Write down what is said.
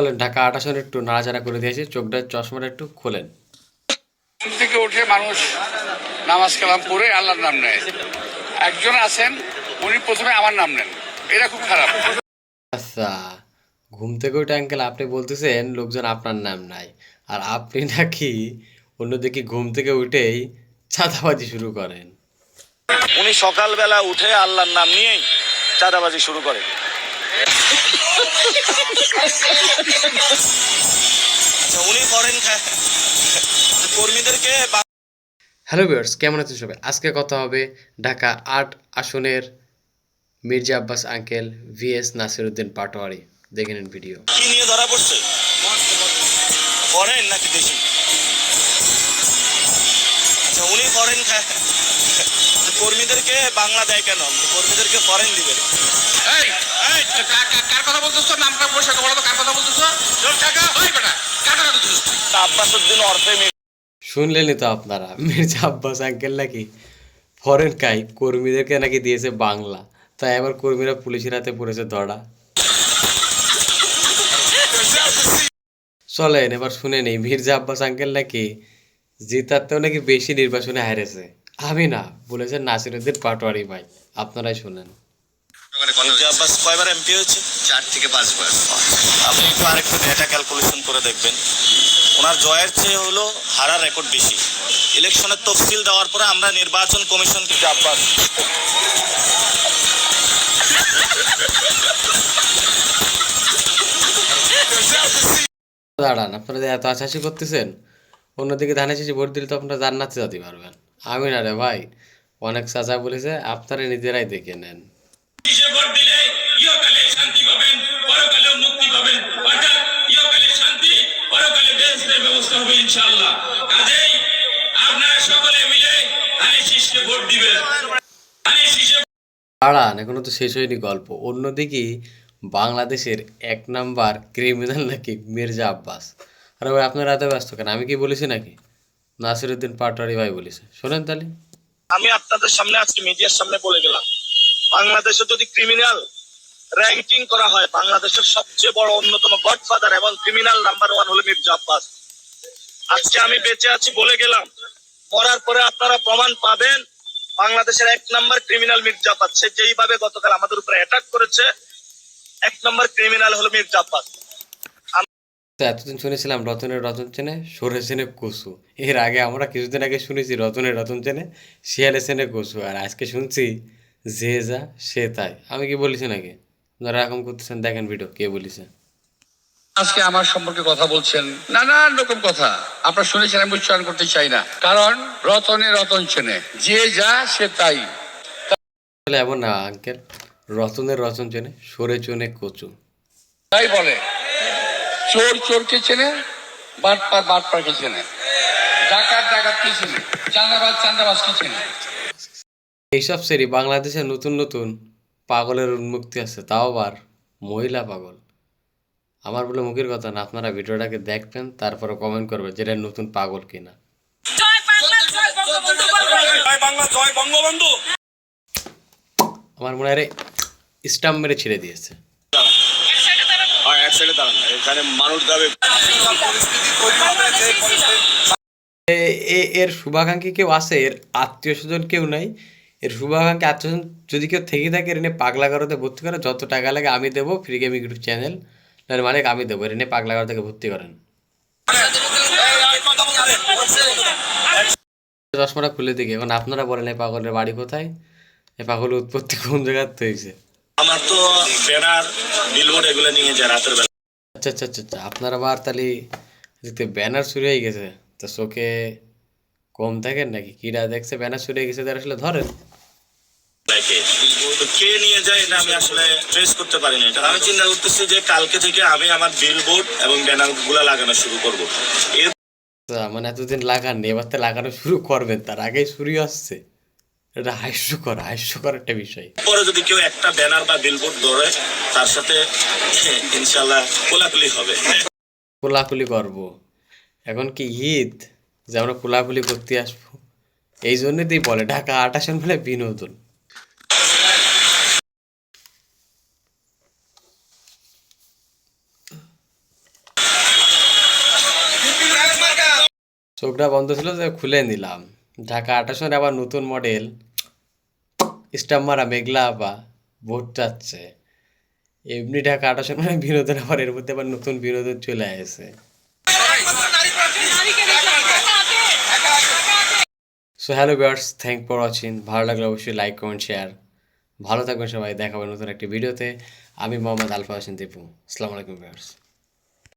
বলেন ঢাকা আট একটু নাড়াচাড়া করে দিয়েছে চোখটা চশমাটা একটু খোলেন। ঘুম থেকে উঠে মানুষ নামাজ কালাম পড়ে আল্লাহর নাম নেয়। একজন আছেন উনি প্রথমে আমার নাম নেন। এটা খুব খারাপ। আচ্ছা ঘুম থেকে উঠে আঙ্কেল আপনি বলতেছেন লোকজন আপনার নাম নাই। আর আপনি নাকি অন্যদিকে ঘুম থেকে উঠেই চাঁদাবাজি শুরু করেন। উনি সকালবেলা উঠে আল্লাহর নাম নিয়েই চাঁদাবাজি শুরু করেন। আচ্ছা, উনি করেন কর্মীদেরকে হ্যালো ভিউয়ার্স কেমন আছেন সবাই? আজকে কথা হবে ঢাকা আট আসনের মির্জা আব্বাস আঙ্কেল ভিএস নাসিরউদ্দিন পাটোয়ারি। দেখে নিন ভিডিও। কি নিয়ে ধরা পড়ছে? করেন নাকি দেশি আচ্ছা উনি করেন কর্মীদেরকে বাংলা দেয় কেন? কর্মীদেরকে ফরেন দিবেন এই কার কথা বলতেছ? নামটা বসে বলো তো কার কথা বলতেছ? ওই বেটা কার কথা বলতেছিস তুই? অর্থে শুনলেনই তো আপনারা মির্জা আব্বাস আঙ্কেল নাকি? ফরেন কাই কর্মীদেরকে নাকি দিয়েছে বাংলা। তাই আবার কর্মীরা পুলিশের হাতে পড়েছে ধরা চলেন এবার শুনে নেই মির্জা আব্বাস আঙ্কেল নাকি? জিতারতেও নাকি বেশি নির্বাচনে হারেছে। আমি না বলেছেন নাসিরুদ্দিন পাটোয়ারি ভাই আপনারাই শুনেন। মির্জা আব্বাস কয়বার এমপি হয়েছে? চার থেকে পাঁচবার। আপনি একটু আরেকটু ডেটা ক্যালকুলেশন করে দেখবেন। ওনার জয়ের চেয়ে হলো হারার রেকর্ড বেশি। ইলেকশনের তফসিল দেওয়ার পরে আমরা নির্বাচন কমিশন আব্বাস দাঁড়ান আপনারা এত আশাশি করতেছেন অন্যদিকে ধানে শেষে ভোট দিলে তো আপনারা জান্নাতে যেতে পারবেন। আমি না রে ভাই অনেক চাচা বলেছে আপনারা নিজেরাই দেখে নেন। ভোট দিলে ইহকালে শান্তি পাবেন পরকালেও মুক্তি পাবেন। অর্থাৎ ইহকালে শান্তি পরকালে বেহেস্তের ব্যবস্থা হবে ইনশাআল্লাহ। কাজেই আপনারা সকলে মিলে ভোট দিবেন। দাঁড়ান এখনও তো শেষ হয়নি গল্প। অন্যদিকে বাংলাদেশের এক নাম্বার ক্রিমিনাল নাকি মির্জা আব্বাস। আরে ভাই আপনারা এত ব্যস্ত কেন? আমি কি বলেছি নাকি? নাসিরুদ্দিন পাটোয়ারি ভাই বলেছে। শোনেন তাহলে। আমি আপনাদের সামনে আজকে মিডিয়ার সামনে বলে গেলাম। বাংলাদেশে যদি ক্রিমিনাল র্যাঙ্কিং করা হয়, বাংলাদেশের সবচেয়ে বড় অন্যতম গডফাদার এবং ক্রিমিনাল নাম্বার ওয়ান হলো মির্জা আব্বাস। আজকে আমি বেঁচে আছি বলে গেলাম। মরার পরে আপনারা প্রমাণ পাবেন, বাংলাদেশের এক নম্বর ক্রিমিনাল মির্জা আব্বাস। সে যেইভাবে গতকাল আমাদের উপরে অ্যাটাক করেছে, এক নাম্বার ক্রিমিনাল হলো মির্জা আব্বাস। তো এতদিন শুনেছিলাম রতনের রতন চেনে সরে চেনে কসু। এর আগে আমরা কিছুদিন আগে শুনেছি রতনের রতন চেনে শিয়ালে চেনে কসু। আর আজকে শুনছি যে যা সে তাই। আমি কি বলেছি নাকি? আপনারা এরকম করতেছেন দেখেন ভিডিও কে বলেছে? আজকে আমার সম্পর্কে কথা বলছেন নানান রকম কথা। আপনারা শুনেছেন আমি উচ্চারণ করতে চাই না। কারণ রতনে রতন চেনে। যে যা সে তাই। তাহলে এমন না আঙ্কেল রতনের রতন চেনে সরে চনে কচু। তাই বলে। চোর চোরকে চেনে বাটপার বাটপারকে চেনে। ডাকাত ডাকাতকে চেনে। চান্দাবাজ চান্দাবাজকে চেনে। এইসব সেরি বাংলাদেশে নতুন নতুন পাগলের উন্মুক্তি আছে তাও আবার মহিলা পাগল। আমার বলে মুখের কথা না আপনারা ভিডিওটাকে দেখবেন তারপরে কমেন্ট করবেন যেটা নতুন পাগল কিনা। জয় বাংলা জয় বঙ্গবন্ধু। জয় বাংলা জয় বঙ্গবন্ধু। আমার মনে হয় স্টাম্প মেরে ছেড়ে দিয়েছে। হয় এক সাইডে দাঁড়ান এখানে মানুষ যাবে। এ- এ- এর শুভাকাঙ্ক্ষী কেউ আছে? এর আত্মীয় স্বজন কেউ নাই? এর শুভাকাঙ্ক্ষী আত্মীয় স্বজন যদি কেউ থেকে থাকে এর নিয়ে পাগলা গারোতে ভর্তি করে যত টাকা লাগে আমি দেবো ফ্রি গেমিং ইউটিউব চ্যানেল তার মালিক আমি দেবো এর নিয়ে পাগলা থেকে ভর্তি করেন। চশমাটা খুলে দেখি এখন আপনারা বলেন এই পাগলের বাড়ি কোথায়? এই পাগলের উৎপত্তি কোন জায়গাতে হয়েছে? আমার তো ব্যানার বিলবোর্ড এগুলো নিয়ে যায় রাতের বেলা। আচ্ছা আচ্ছা আচ্ছা আচ্ছা আপনার আবার তাহলে ব্যানার শুরু হয়ে গেছে তা চোখে কম থাকেন নাকি? কিরা দেখছে ব্যানার হয়ে গেছে তার আসলে ধরেন। কে নিয়ে যায় এটা আমি আসলে ট্রেস করতে পারি না। এটা আমি চিন্তা করতেছি যে কালকে থেকে আমি আমার বিলবোর্ড এবং ব্যানারগুলা লাগানো শুরু করব। মানে এতদিন লাগাননি এবার তো লাগানো শুরু করবেন তার আগেই শুরু আসছে। এটা হাস্যকর হাস্যকর একটা বিষয়। পরে যদি কেউ একটা ব্যানার বা বিলবোর্ড ধরে তার সাথে ইনশাল্লাহ কোলাকুলি হবে। কোলাকুলি করব। এখন কি ঈদ? যে আমরা কোলাকুলি করতে আসব। এই জন্যতেই বলে, ঢাকা আটাশন বলে বিনোদন। চোখটা বন্ধ ছিল যে খুলে নিলাম। ঢাকা আটাশনের আবার নতুন মডেল। স্টাম্প মারা মেঘলা আবা ভোট চাচ্ছে এমনি ঢাকা আটাশন মানে বিনোদন, আবার এর মধ্যে আবার নতুন বিনোদন চলে আসে। So hello viewers thank for watching ভালো লাগলে অবশ্যই লাইক কমেন্ট শেয়ার ভালো থাকবেন সবাই দেখাবেন নতুন একটি ভিডিওতে আমি মোহাম্মদ আলফা হোসেন দীপু। আসসালামু আলাইকুম ভিউয়ার্স